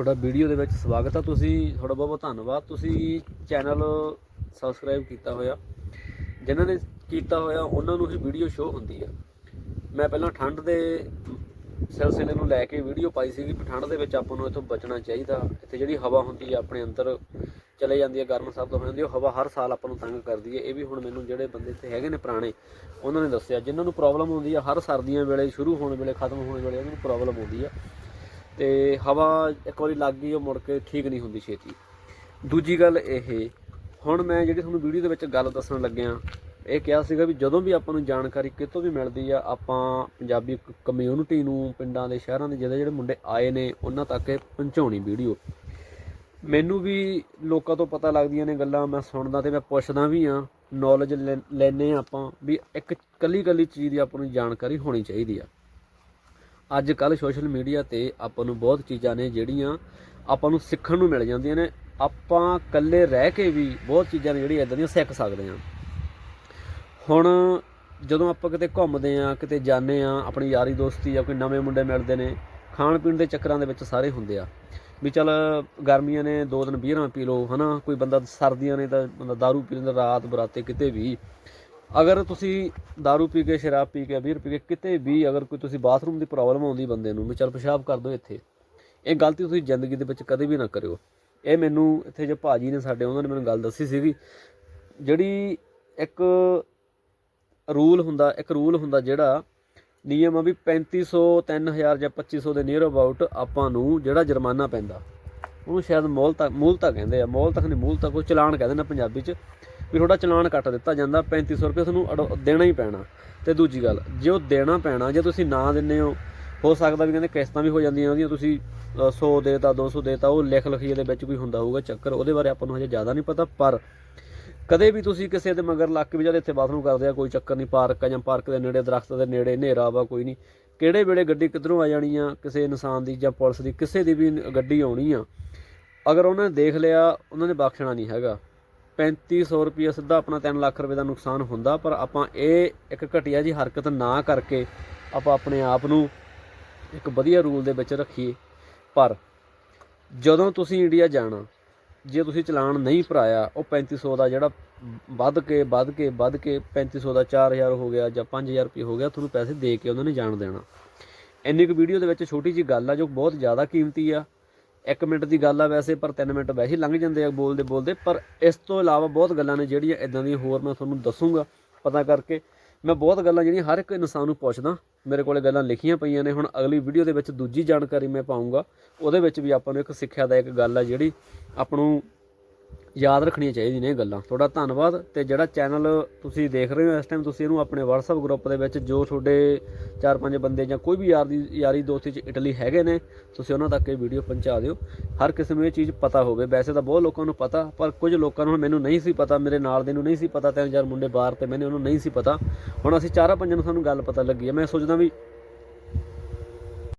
ਤੁਹਾਡਾ ਵੀਡੀਓ ਦੇ ਵਿੱਚ ਸਵਾਗਤ ਆ। ਤੁਸੀਂ ਤੁਹਾਡਾ ਬਹੁਤ ਬਹੁਤ ਧੰਨਵਾਦ। ਤੁਸੀਂ ਚੈਨਲ ਸਬਸਕ੍ਰਾਈਬ ਕੀਤਾ ਹੋਇਆ। ਜਿਨ੍ਹਾਂ ਨੇ ਕੀਤਾ ਹੋਇਆ, ਉਹਨਾਂ ਨੂੰ ਹੀ ਵੀਡੀਓ ਸ਼ੋ ਹੁੰਦੀ ਆ। ਮੈਂ ਪਹਿਲਾਂ ਠੰਡ ਦੇ ਸਿਲਸਿਲੇ ਨੂੰ ਲੈ ਕੇ ਵੀਡੀਓ ਪਾਈ ਸੀਗੀ ਵੀ ਠੰਡ ਦੇ ਵਿੱਚ ਆਪਾਂ ਨੂੰ ਇਥੋਂ ਬਚਣਾ ਚਾਹੀਦਾ। ਇੱਥੇ ਜਿਹੜੀ ਹਵਾ ਹੁੰਦੀ ਆ, ਆਪਣੇ ਅੰਦਰ ਚਲੇ ਜਾਂਦੀ ਹੈ ਗਰਮ ਸਰਦ ਹੋ ਜਾਂਦੀ ਹੈ ਉਹ ਹਵਾ ਹਰ ਸਾਲ ਆਪਾਂ ਨੂੰ ਤੰਗ ਕਰਦੀ ਹੈ ਇਹ ਵੀ ਹੁਣ ਮੈਨੂੰ ਜਿਹੜੇ ਬੰਦੇ ਇੱਥੇ ਹੈਗੇ ਨੇ ਪੁਰਾਣੇ, ਉਹਨਾਂ ਨੇ ਦੱਸਿਆ। ਜਿਨ੍ਹਾਂ ਨੂੰ ਪ੍ਰੋਬਲਮ ਹੁੰਦੀ ਆ, ਹਰ ਸਰਦੀਆਂ ਵੇਲੇ, ਸ਼ੁਰੂ ਹੋਣ ਵੇਲੇ, ਖਤਮ ਹੋਣ ਵੇਲੇ ਉਹਨਾਂ ਨੂੰ ਪ੍ਰੋਬਲਮ ਹੁੰਦੀ ਆ। ਤੇ ਹਵਾ ਇੱਕ ਵਾਰੀ ਲੱਗ ਗਈ, ਉਹ ਮੁੜ ਕੇ ਠੀਕ ਨਹੀਂ ਹੁੰਦੀ ਛੇਤੀ। ਦੂਜੀ ਗੱਲ ਇਹ, ਹੁਣ ਮੈਂ ਜਿਹੜੀ ਤੁਹਾਨੂੰ ਵੀਡੀਓ ਦੇ ਵਿੱਚ ਗੱਲ ਦੱਸਣ ਲੱਗਿਆ, ਇਹ ਕਿਹਾ ਸੀਗਾ ਵੀ ਜਦੋਂ ਵੀ ਆਪਾਂ ਨੂੰ ਜਾਣਕਾਰੀ ਕਿਤੋਂ ਵੀ ਮਿਲਦੀ ਆ, ਆਪਾਂ ਪੰਜਾਬੀ ਕਮਿਊਨਿਟੀ ਨੂੰ, ਪਿੰਡਾਂ ਦੇ ਸ਼ਹਿਰਾਂ ਦੇ ਜਿਹੜੇ ਜਿਹੜੇ ਮੁੰਡੇ ਆਏ ਨੇ, ਉਹਨਾਂ ਤੱਕ ਇਹ ਪਹੁੰਚਾਉਣੀ ਵੀਡੀਓ। ਮੈਨੂੰ ਵੀ ਲੋਕਾਂ ਤੋਂ ਪਤਾ ਲੱਗਦੀਆਂ ਨੇ ਗੱਲਾਂ, ਮੈਂ ਸੁਣਦਾ ਤੇ ਮੈਂ ਪੁੱਛਦਾ ਵੀ ਆ ਨੌਲੇਜ ਲੈਨੇ ਆਪਾਂ ਵੀ ਇੱਕ ਕੱਲੀ ਕੱਲੀ ਚੀਜ਼ ਦੀ ਆਪਾਂ ਨੂੰ ਜਾਣਕਾਰੀ ਹੋਣੀ ਚਾਹੀਦੀ ਆ। ਅੱਜ ਕੱਲ ਸੋਸ਼ਲ ਮੀਡੀਆ ਤੇ ਆਪਾਂ ਨੂੰ ਬਹੁਤ ਚੀਜ਼ਾਂ ਨੇ ਜਿਹੜੀਆਂ ਆਪਾਂ ਨੂੰ ਸਿੱਖਣ ਨੂੰ ਮਿਲ ਜਾਂਦੀਆਂ ਨੇ। ਆਪਾਂ ਇਕੱਲੇ ਰਹਿ ਕੇ ਵੀ ਬਹੁਤ ਚੀਜ਼ਾਂ ਨੇ ਜਿਹੜੀਆਂ ਇਦਾਂ ਦੀਆਂ ਸਿੱਖ ਸਕਦੇ ਹਾਂ। ਹੁਣ ਜਦੋਂ ਆਪਾਂ ਕਿਤੇ ਘੁੰਮਦੇ ਆ ਕਿਤੇ ਜਾਂਦੇ ਆ ਆਪਣੀ ਯਾਰੀ ਦੋਸਤੀ ਜਾਂ ਕੋਈ ਨਵੇਂ ਮੁੰਡੇ ਮਿਲਦੇ ਨੇ, ਖਾਣ ਪੀਣ ਦੇ ਚੱਕਰਾਂ ਦੇ ਵਿੱਚ ਸਾਰੇ ਹੁੰਦੇ ਆ। ਵੀ ਚੱਲ ਗਰਮੀਆਂ ਨੇ ਦੋ ਦਿਨ ਬੀਅਰਾਂ ਪੀ ਲਓ, ਹਨਾ? ਕੋਈ ਬੰਦਾ ਸਰਦੀਆਂ ਨੇ ਤਾਂ ਬੰਦਾ दारू ਪੀ ਲੈਂਦਾ ਰਾਤ ਬਰਾਤੇ ਕਿਤੇ ਵੀ। ਅਗਰ ਤੁਸੀਂ दारू ਪੀ ਕੇ, ਸ਼ਰਾਬ ਪੀ ਕੇ, ਬੀਅਰ ਪੀ ਕੇ ਕਿਤੇ ਵੀ ਅਗਰ ਕੋਈ ਤੁਸੀਂ ਬਾਥਰੂਮ ਦੀ ਪ੍ਰੋਬਲਮ ਆਉਂਦੀ ਬੰਦੇ ਨੂੰ ਵੀ ਚੱਲ ਪਿਸ਼ਾਬ ਕਰ ਦਿਓ ਇੱਥੇ, ਇਹ ਗਲਤੀ ਤੁਸੀਂ ਜ਼ਿੰਦਗੀ ਦੇ ਵਿੱਚ ਕਦੇ ਵੀ ਨਾ ਕਰਿਓ। ਇਹ ਮੈਨੂੰ ਇੱਥੇ ਜੋ ਭਾਜੀ ਨੇ ਸਾਡੇ, ਉਹਨਾਂ ਨੇ ਮੈਨੂੰ ਗੱਲ ਦੱਸੀ ਸੀਗੀ। ਜਿਹੜੀ ਇੱਕ ਰੂਲ ਹੁੰਦਾ, ਇੱਕ ਰੂਲ ਹੁੰਦਾ ਜਿਹੜਾ ਨਿਯਮ ਆ ਵੀ 3500 3000 ਜਾਂ 2500 ਦੇ ਨੀਅਰ ਅਬਾਊਟ ਆਪਾਂ ਨੂੰ ਜਿਹੜਾ ਜੁਰਮਾਨਾ ਪੈਂਦਾ, ਉਹਨੂੰ ਸ਼ਾਇਦ ਮੋਲ ਤੱਕ, ਮੂਲ ਤੱਕ ਕਹਿੰਦੇ ਆ, ਮੋਲ ਤੱਕ ਨਹੀਂ, ਮੂਲ ਤੱਕ ਉਹ ਚਲਾਨ ਕਹਿੰਦੇ ਨੇ ਪੰਜਾਬੀ 'ਚ। ਵੀ ਤੁਹਾਡਾ ਚਲਾਨ ਕੱਟ ਦਿੱਤਾ ਜਾਂਦਾ 3500 ਰੁਪਏ ਤੁਹਾਨੂੰ ਅਡੋ- ਦੇਣਾ ਹੀ ਪੈਣਾ। ਤੇ ਦੂਜੀ ਗੱਲ ਜੇ ਉਹ ਦੇਣਾ ਪੈਣਾ ਜੇ ਤੁਸੀਂ ਨਾ ਦਿੰਦੇ ਹੋ ਹੋ ਸਕਦਾ ਵੀ ਕਹਿੰਦੇ ਕਿਸ਼ਤਾਂ ਵੀ ਹੋ ਜਾਂਦੀਆਂ ਉਹਦੀਆਂ ਤੁਸੀਂ ਅ, 100 ਦੇਤਾ 200 ਦੇਤਾ ਉਹ ਲਿਖ ਲਖੀਏ ਦੇ ਵਿੱਚ ਕੋਈ ਹੁੰਦਾ ਹੋਊਗਾ ਚੱਕਰ ਉਹਦੇ ਬਾਰੇ ਆਪਾਂ ਨੂੰ ਹਜੇ ਜ਼ਿਆਦਾ ਨਹੀਂ ਪਤਾ ਪਰ ਕਦੇ ਵੀ ਤੁਸੀਂ ਕਿਸੇ ਦੇ ਮਗਰ ਲੱਗ ਕੇ ਵੀ ਜਦ ਇੱਥੇ ਬਾਥਰੂਮ ਕਰਦੇ ਆ ਕੋਈ ਚੱਕਰ ਨਹੀਂ ਪਾਰਕ ਆ ਜਾਂ ਪਾਰਕ ਦੇ ਨੇੜੇ ਦਰਖਤ ਦੇ ਨੇੜੇ ਹਨੇਰਾ ਵਾ ਕੋਈ ਨਹੀਂ ਕਿਹੜੇ ਵੇਲੇ ਗੱਡੀ ਕਿੱਧਰੋਂ ਆ ਜਾਣੀ ਆ ਕਿਸੇ ਇਨਸਾਨ ਦੀ ਜਾਂ ਪੁਲਿਸ ਦੀ ਕਿਸੇ ਦੀ ਵੀ ਗੱਡੀ ਆਉਣੀ ਆ ਅਗਰ ਉਹਨਾਂ ਨੇ ਦੇਖ ਲਿਆ ਉਹਨਾਂ ਨੇ ਬਖਸ਼ਣਾ ਨਹੀਂ ਹੈਗਾ। 3500 ਰੁਪਏ ਸਿੱਧਾ ਆਪਣਾ 3 ਲੱਖ ਰੁਪਏ ਦਾ ਨੁਕਸਾਨ ਹੁੰਦਾ, ਪਰ ਆਪਾਂ ਇਹ ਇੱਕ ਘਟੀਆ ਜੀ ਹਰਕਤ ਨਾ ਕਰਕੇ ਆਪਾਂ ਆਪਣੇ ਆਪ ਨੂੰ ਇੱਕ ਵਧੀਆ ਰੂਲ ਦੇ ਵਿੱਚ ਰੱਖੀਏ। ਪਰ ਜਦੋਂ ਤੁਸੀਂ ਇੰਡੀਆ ਜਾਣਾ, ਜੇ ਤੁਸੀਂ ਚਲਾਨ ਨਹੀਂ ਭਰਾਇਆ, ਉਹ 3500 ਦਾ ਜਿਹੜਾ ਵੱਧ ਕੇ ਵੱਧ ਕੇ ਵੱਧ ਕੇ 3500 ਦਾ 4000 ਹੋ ਗਿਆ ਜਾਂ 5000 ਰੁਪਏ ਹੋ ਗਿਆ, ਤੁਹਾਨੂੰ ਪੈਸੇ ਦੇ ਕੇ ਉਹਨਾਂ ਨੇ ਜਾਣ ਦੇਣਾ। ਇੰਨੀ ਕੁ ਵੀਡੀਓ ਦੇ ਵਿੱਚ ਛੋਟੀ ਜੀ ਗੱਲ ਆ ਜੋ ਬਹੁਤ ਜ਼ਿਆਦਾ ਕੀਮਤੀ ਆ। 1 ਮਿੰਟ ਦੀ ਗੱਲ ਆ ਵੈਸੇ, ਪਰ 3 ਮਿੰਟ ਵੈਸੇ ਲੰਘ ਜਾਂਦੇ ਆ ਬੋਲਦੇ ਬੋਲਦੇ। ਪਰ ਇਸ ਤੋਂ ਇਲਾਵਾ ਬਹੁਤ ਗੱਲਾਂ ਨੇ ਜਿਹੜੀਆਂ ਇਦਾਂ ਦੀਆਂ ਹੋਰ ਮੈਂ ਤੁਹਾਨੂੰ ਦੱਸੂਗਾ, ਪਤਾ ਕਰਕੇ। ਮੈਂ ਬਹੁਤ ਗੱਲਾਂ ਜਿਹੜੀਆਂ ਹਰ ਇੱਕ ਇਨਸਾਨ ਨੂੰ ਪੁੱਛਦਾ, ਮੇਰੇ ਕੋਲੇ ਗੱਲਾਂ ਲਿਖੀਆਂ ਪਈਆਂ ਨੇ। ਹੁਣ ਅਗਲੀ ਵੀਡੀਓ ਦੇ ਵਿੱਚ ਦੂਜੀ ਜਾਣਕਾਰੀ ਮੈਂ ਪਾਉਂਗਾ ਉਹਦੇ ਵਿੱਚ ਵੀ ਆਪਾਂ ਨੂੰ ਇੱਕ ਸਿੱਖਿਆ ਦਾ ਇੱਕ ਗੱਲ ਆ ਜਿਹੜੀ ਆਪਾਂ ਨੂੰ ਯਾਦ ਰੱਖਣੀਆਂ ਚਾਹੀਦੀਆਂ ਨੇ ਇਹ ਗੱਲਾਂ। ਤੁਹਾਡਾ ਧੰਨਵਾਦ ਤੇ ਜਿਹੜਾ ਚੈਨਲ ਤੁਸੀਂ ਦੇਖ ਰਹੇ ਹੋ ਇਸ ਟਾਈਮ ਤੁਸੀਂ ਇਹਨੂੰ ਆਪਣੇ WhatsApp ਗਰੁੱਪ ਦੇ ਵਿੱਚ ਜੋ ਤੁਹਾਡੇ 4-5 ਬੰਦੇ ਜਾਂ ਕੋਈ ਵੀ ਯਾਰ ਦੀ ਯਾਰੀ ਦੋਸਤੀ ਚ ਇਟਲੀ ਹੈਗੇ ਨੇ, ਤੁਸੀਂ ਉਹਨਾਂ ਤੱਕ ਇਹ ਵੀਡੀਓ ਪਹੁੰਚਾ ਦਿਓ। ਹਰ ਕਿਸੇ ਨੂੰ ਇਹ ਚੀਜ਼ ਪਤਾ ਹੋਵੇ। ਵੈਸੇ ਤਾਂ ਬਹੁਤ ਲੋਕਾਂ ਨੂੰ ਪਤਾ, ਪਰ ਕੁਝ ਲੋਕਾਂ ਨੂੰ ਮੈਨੂੰ ਨਹੀਂ ਸੀ ਪਤਾ, ਮੇਰੇ ਨਾਲ ਦੇ ਨੂੰ ਨਹੀਂ ਸੀ ਪਤਾ, ਤਿੰਨ ਚਾਰ ਮੁੰਡੇ ਬਾਹਰ ਤੇ ਮੈਨੂੰ ਉਹਨੂੰ ਨਹੀਂ ਸੀ ਪਤਾ। ਹੁਣ ਅਸੀਂ ਚਾਰਾਂ ਪੰਜਾਂ ਨੂੰ ਸਾਨੂੰ ਗੱਲ ਪਤਾ ਲੱਗੀ ਹੈ। ਮੈਂ ਸੋਚਦਾ ਵੀ